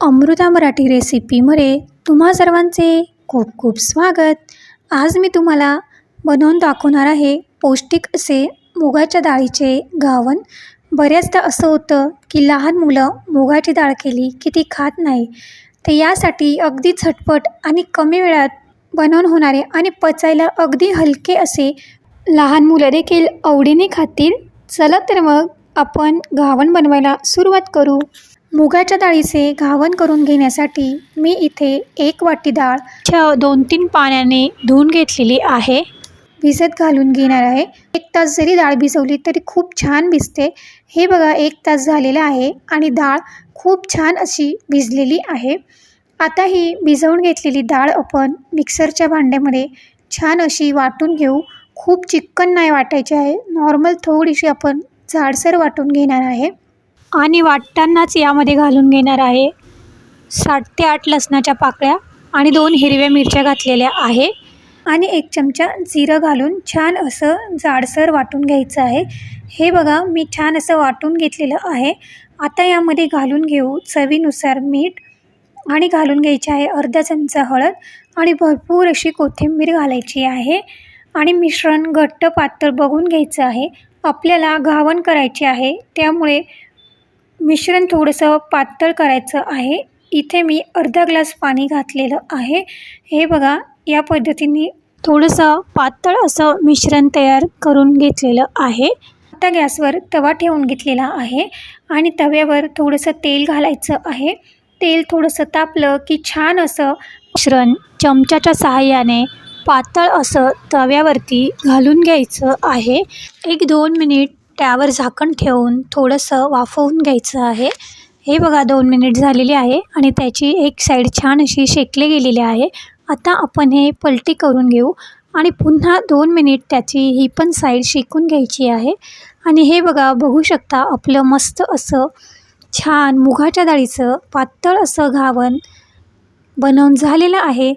अमृता मराठी रेसिपीमध्ये तुम्हा सर्वांचे खूप खूप स्वागत. आज मी तुम्हाला बनवून दाखवणार आहे पौष्टिक असे मुगाच्या डाळीचे घावन. बऱ्याचदा असं होतं की लहान मुलं मुगाची डाळ केली की ती खात नाही. तर यासाठी अगदी झटपट आणि कमी वेळात बनवून होणारे आणि पचायला अगदी हलके असे लहान मुलं देखील आवडीने खातील. चला तर मग आपण घावन बनवायला सुरुवात करू. मुगाच्या डाळीचे घावन करून घेण्यासाठी मी इथे एक वाटी डाळ छ दोन तीन पाण्याने धुवून घेतलेली आहे. भिजत घालून घेणार आहे. एक तास जरी डाळ भिजवली तरी खूप छान भिजते. हे बघा एक तास झालेला आहे आणि डाळ खूप छान अशी भिजलेली आहे. आता ही भिजवून घेतलेली डाळ आपण मिक्सरच्या भांड्यामध्ये छान अशी वाटून घेऊ. खूप चिक्कन नाही वाटायची आहे. नॉर्मल थोडीशी आपण जाडसर वाटून घेणार आहे. आणि वाटतानाच यामध्ये घालून घेणार आहे सात ते आठ लसणाच्या पाकळ्या आणि दोन हिरव्या मिरच्या घातलेल्या आहे. आणि एक चमचा जिरं घालून छान असं जाडसर वाटून घ्यायचं आहे. हे बघा मी छान असं वाटून घेतलेलं आहे. आता यामध्ये घालून घेऊ चवीनुसार मीठ आणि घालून घ्यायची आहे अर्धा चमचा हळद आणि भरपूर अशी कोथिंबीर घालायची आहे. आणि मिश्रण घट्ट पातळ बघून घ्यायचं आहे. आपल्याला घावन करायचे आहे. त्यामुळे मिश्रण थोडंसं पातळ करायचं आहे. इथे मी अर्धा ग्लास पाणी घातलेलं आहे. हे बघा या पद्धतीने थोडंसं पातळ असं मिश्रण तयार करून घेतलेलं आहे. आता गॅसवर तवा ठेवून घेतलेला आहे आणि तव्यावर थोडंसं तेल घालायचं आहे. तेल थोडंसं तापलं की छान असं मिश्रण चमच्याच्या सहाय्याने पातळ असं तव्यावरती घालून घ्यायचं आहे. एक दोन मिनिट त्यावर झाकण ठेवून थोडंसं वाफवून घ्यायचं आहे. हे बघा दोन मिनिट झालेले आहे आणि त्याची एक साईड छान अशी शेकली गेलेली आहे. आता आपण हे पलटी करून घेऊ आणि पुन्हा दोन मिनिट त्याची ही पण साईड शेकून घ्यायची आहे. आणि हे बघा बघू शकता आपलं मस्त असं छान मुगाच्या डाळीचं पातळ असं घावन बनवून झालेलं आहे.